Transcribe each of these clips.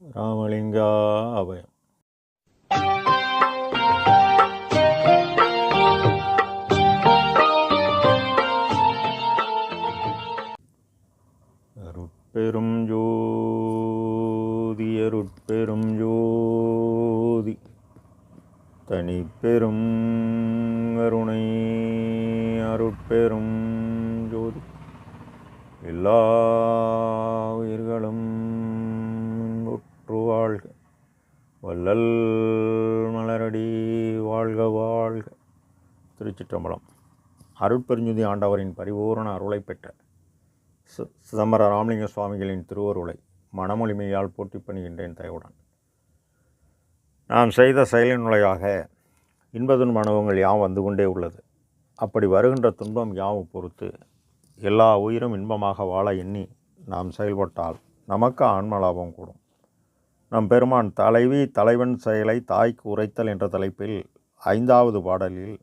ராமலிங்கா அபயம். அருட்பெரும் ஜோதி அருட்பெரும் ஜோதி. தனிப்பெரும் கருணை அருட்பெரும் ஜோதி. எல்லா திருச்சிற்றம்பலம். அருட்பெருஞ்சுதி ஆண்டவரின் பரிபூரண அருளை பெற்ற சி- சிதம்பர ராமலிங்க சுவாமிகளின் திருவருளை மனமொழிமையால் போட்டி பணிகின்றேன் தயவுடன். நாம் செய்த செயலின் நுழையாக இன்பதுன் அனுபவங்கள் யாவும் வந்து கொண்டே உள்ளது. அப்படி வருகின்ற துன்பம் யாவும் பொறுத்து எல்லா உயிரும் இன்பமாக வாழ எண்ணி நாம் செயல்பட்டால் நமக்கு ஆன்ம லாபம் கூடும். நம் பெருமான் தலைவி தலைவன் செயலை தாய்க்கு உரைத்தல் என்ற தலைப்பில் ஐந்தாவது பாடலில்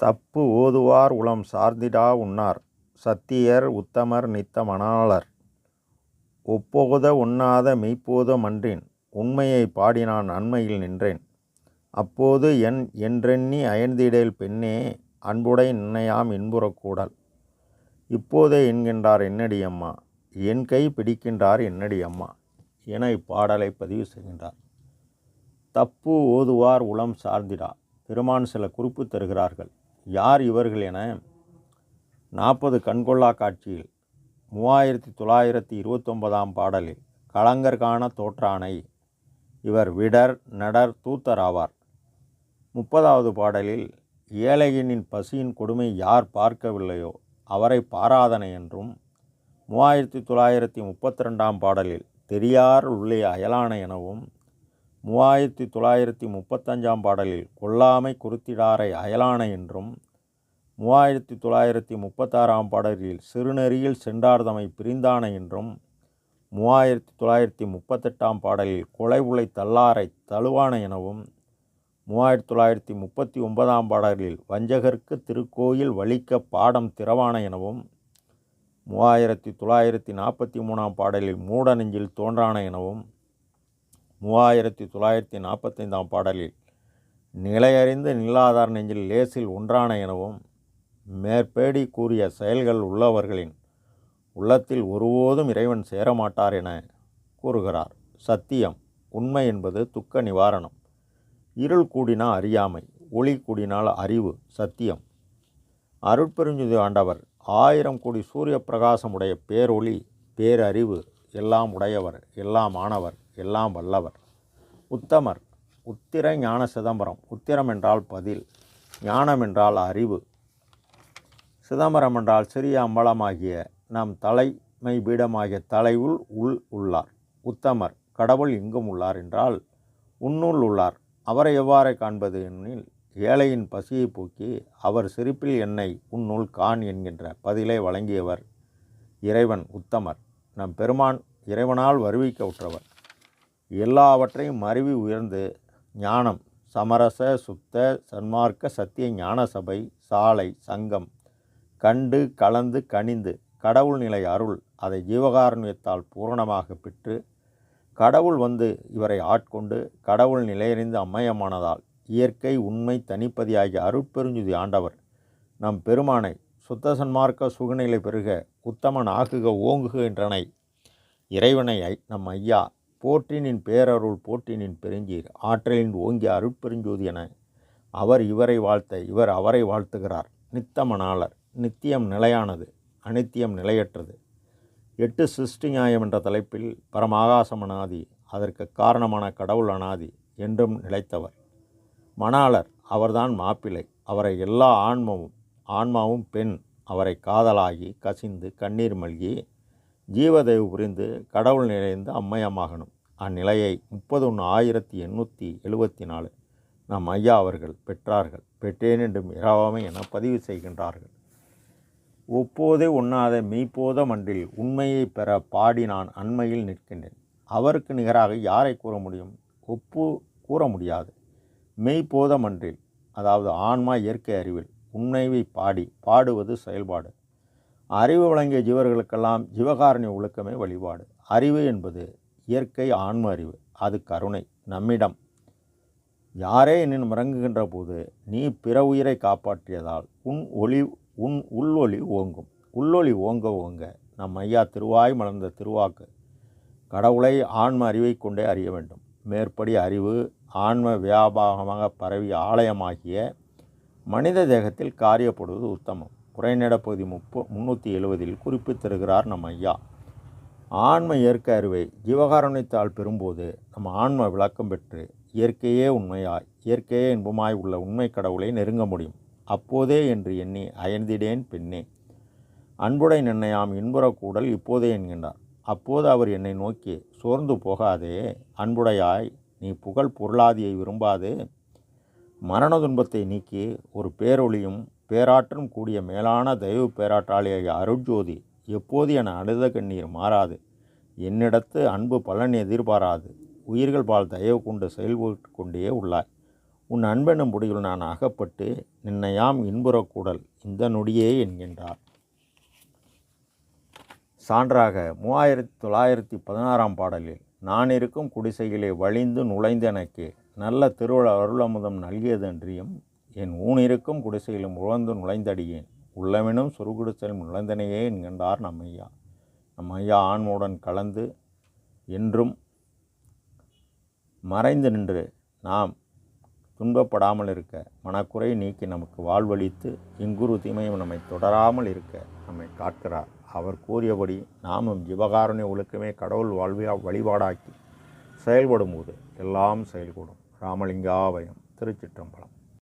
தப்பு ஓதுவார் உளம் சார்ந்திடா உண்ணார். சத்தியர் உத்தமர் நித்த மணாளர் ஒப்போத உண்ணாத மெய்ப்போத மன்றின். உண்மையை பாடினான் அண்மையில் நின்றேன். அப்போது என் என்றெண்ணி அயர்ந்திடேல் பெண்ணே அன்புடை நின்னையாம் இன்புறக்கூடல் இப்போதே என்கின்றார் என்னடி அம்மா? என் கை பிடிக்கின்றார் என்னடி அம்மா? என இப்பாடலை பதிவு செய்கின்றார். தப்பு ஓதுவார் உளம் சார்ந்திடா. பெருமான் சில குறிப்பு தருகிறார்கள். யார் இவர்கள் என நாற்பது கண்கொள்ளா காட்சியில் மூவாயிரத்தி தொள்ளாயிரத்தி இருபத்தொன்பதாம் பாடலில் கலங்கர்கான தோற்றானை இவர் விடர் நடர் தூத்தர் ஆவார். முப்பதாவது பாடலில் ஏழையனின் பசியின் கொடுமை யார் பார்க்கவில்லையோ அவரை பாராதனை என்றும் மூவாயிரத்தி தொள்ளாயிரத்தி முப்பத்தி ரெண்டாம் பாடலில் தெரியார் உள்ளே அயலானை எனவும் மூவாயிரத்தி தொள்ளாயிரத்தி முப்பத்தஞ்சாம் பாடலில் கொல்லாமை குருத்திடாரை அயலானை என்றும் மூவாயிரத்தி தொள்ளாயிரத்தி முப்பத்தாறாம் பாடலில் சிறுநெறியில் சென்றார்தமை பிரிந்தானை என்றும் மூவாயிரத்தி தொள்ளாயிரத்தி முப்பத்தெட்டாம் பாடலில் கொலை உலை தள்ளாரை தழுவான எனவும் மூவாயிரத்தி தொள்ளாயிரத்தி முப்பத்தி ஒன்பதாம் பாடலில் வஞ்சகர்க்கு திருக்கோயில் வலிக்க பாடம் திறவான எனவும் மூவாயிரத்தி தொள்ளாயிரத்தி நாற்பத்தி மூணாம் பாடலில் மூட நெஞ்சில் தோன்றான எனவும் மூவாயிரத்தி தொள்ளாயிரத்தி நாற்பத்தைந்தாம் பாடலில் நிலையறிந்து நில்லாதார் நெஞ்சில் லேசில் ஒன்றான எனவும் மேற்பேடி கூறிய செயல்கள் உள்ளவர்களின் உள்ளத்தில் ஒருபோதும் இறைவன் சேரமாட்டார் என கூறுகிறார். சத்தியம் உண்மை என்பது துக்க நிவாரணம். இருள் கூடினா அறியாமை ஒளி கூடினால் அறிவு சத்தியம். அருட்பெருஞ்சுதி ஆண்டவர் ஆயிரம் கோடி சூரிய பிரகாசமுடைய பேரொளி பேரறிவு எல்லாம் உடையவர் எல்லாம் ஆனவர் எல்லாம் வல்லவர். உத்தமர் உத்திர ஞான சிதம்பரம். உத்திரம் என்றால் பதில் ஞானம் என்றால் அறிவு. சிதம்பரம் என்றால் சிறிய அம்பலமாகிய நம் தலைமை பீடமாகிய தலைவுள் உள் உள்ளார். உத்தமர் கடவுள் எங்கும் உள்ளார் என்றால் உன்னுள் உள்ளார். அவரை எவ்வாறு காண்பது எனில் ஏழையின் பசியை போக்கி அவர் சிரிப்பில் என்னை உன்னுள் காண் என்கின்ற பதிலை வழங்கியவர் இறைவன் உத்தமர். நம் பெருமான் இறைவனால் வருவிக்க உற்றவர். எல்லாவற்றையும் மருவி உயர்ந்து ஞானம் சமரச சுத்த சன்மார்க்க சத்திய ஞான சபை சாலை சங்கம் கண்டு கலந்து கனிந்து கடவுள் நிலை அருள் அதை ஜீவகாருண்யத்தால் பூரணமாக பெற்று கடவுள் வந்து இவரை ஆட்கொண்டு கடவுள் நிலையறிந்து அம்மயமானதால் இயற்கை உண்மை தனிப்பதியாகிய அருட்பெருஞ்சுதி ஆண்டவர் நம் பெருமானை சுத்த சன்மார்க்க சுகநிலை பெருக உத்தமன் ஆகுக ஓங்குக என்றனை இறைவனை ஐ- நம் ஐயா போற்றினின் பேரருள் போற்றினின் பெருஞ்சீர் ஆற்றலின் ஓங்கிய அருட்பெருஞ்சோதி என அவர் இவரை வாழ்த்த இவர் அவரை வாழ்த்துகிறார். நித்தமனாளர் நித்தியம் நிலையானது அனித்தியம் நிலையற்றது. எட்டு சிருஷ்டி நியாயம் என்ற தலைப்பில் பரமாகாசம் அனாதி அதற்கு காரணமான கடவுள் அனாதி என்றும் நிலைத்தவர். மணாளர் அவர்தான் மாப்பிள்ளை அவரை எல்லா ஆன்மமும் ஆன்மாவும் பெண். அவரை காதலாகி கசிந்து கண்ணீர் மல்கி ஜீவதேவு புரிந்து கடவுள் நிலைந்து அம்மையமாகணும். அந்நிலையை முப்பது ஒன்று ஆயிரத்தி எண்ணூற்றி எழுபத்தி நாலு நம் ஐயா அவர்கள் பெற்றார்கள். பெற்றேன் என்றும் இராவாமை என பதிவு செய்கின்றார்கள். ஒப்போதே உண்ணாத மெய்ப்போத மன்றில் உண்மையை பெற பாடி நான் அண்மையில் நிற்கின்றேன். அவருக்கு நிகராக யாரை கூற முடியும்? ஒப்பு கூற முடியாது. மெய்ப்போத மன்றில் அதாவது ஆன்மா இயற்கை அறிவில் உண்மைவை பாடி பாடுவது செயல்பாடு. அறிவு வழங்கிய ஜீவர்களுக்கெல்லாம் ஜீவகாரணி ஒழுக்கமே வழிபாடு. அறிவு என்பது இயற்கை ஆன்ம அறிவு. அது கருணை நம்மிடம். யாரே என்னின் இறங்குகின்ற போது நீ பிற உயிரை காப்பாற்றியதால் உன் ஒளி உன் உள்ளொளி ஓங்கும். உள்ளொளி ஓங்க ஓங்க நம் ஐயா திருவாய் மலர்ந்த திருவாக்கு கடவுளை ஆன்ம அறிவை கொண்டே அறிய வேண்டும். மேற்படி அறிவு ஆன்ம வியாபாகமாக பரவி ஆலயமாகிய மனித தேகத்தில் காரியப்படுவது உத்தமம். குறைநடப்பகுதி முப்ப முந்நூற்றி எழுவதில் குறிப்பித்திருக்கிறார் நம் ஐயா. ஆன்ம இயற்கை அறிவை ஜீவகாரணத்தால் பெறும்போது நம் ஆன்ம விளக்கம் பெற்று இயற்கையே உண்மையாய் இயற்கையே இன்பமாய் உள்ள உண்மை கடவுளை நெருங்க முடியும். அப்போதே என்று எண்ணி அயர்ந்திடேன் பெண்ணே. அன்புடை நின்னையாம் இன்புறக்கூடல் இப்போதே என்கின்றார். அப்போது அவர் என்னை நோக்கி சோர்ந்து போகாதே அன்புடையாய் நீ புகழ் பொருளாதியை விரும்பாது மரண துன்பத்தை நீக்கி ஒரு பேரொளியும் பேராற்றும் கூடிய மேலான தெய்வ பேராற்றாளியாகிய அருட்ஜோதி எப்போது என அழுத கண்ணீர் மாறாது. என்னிடத்து அன்பு பலன் எதிர்பாராது. உயிர்கள் பால் தயவு கொண்டு செயல்பட்டு கொண்டே உள்ளாய். உன் அன்பெனும் முடியில் நான் அகப்பட்டு நின்னையாம் இன்புறக்கூடல் இந்த நொடியே என்கின்றார். சான்றாக மூவாயிரத்தி தொள்ளாயிரத்தி பதினாறாம் பாடலில் நான் இருக்கும் குடிசையிலே வழிந்து நுழைந்து எனக்கு நல்ல திருவிழா அருளமுதம் நல்கியதன்றியும் என் ஊனிருக்கும் குடிசையிலும் உழந்து நுழைந்தடியேன். உள்ளமெனும் சுருகுடிசையிலும் நுழைந்தனையே என்கின்றார் நம் ஐயா நம் ஐயா ஆன்மவுடன் கலந்து என்றும் மறைந்து நின்று நாம் துன்பப்படாமல் இருக்க மனக்குறை நீக்கி நமக்கு வாழ்வளித்து இங்குரு தீமையும் நம்மை தொடராமல் இருக்க நம்மை காக்கிறார். அவர் கூறியபடி நாமும் ஜீவகாரணி ஒழுக்கமே கடவுள் வாழ்வியா வழிபாடாக்கி செயல்படும் போது எல்லாம் செயல்கூடும் ராமலிங்காவயம் திருச்சிற்றம்பலம்.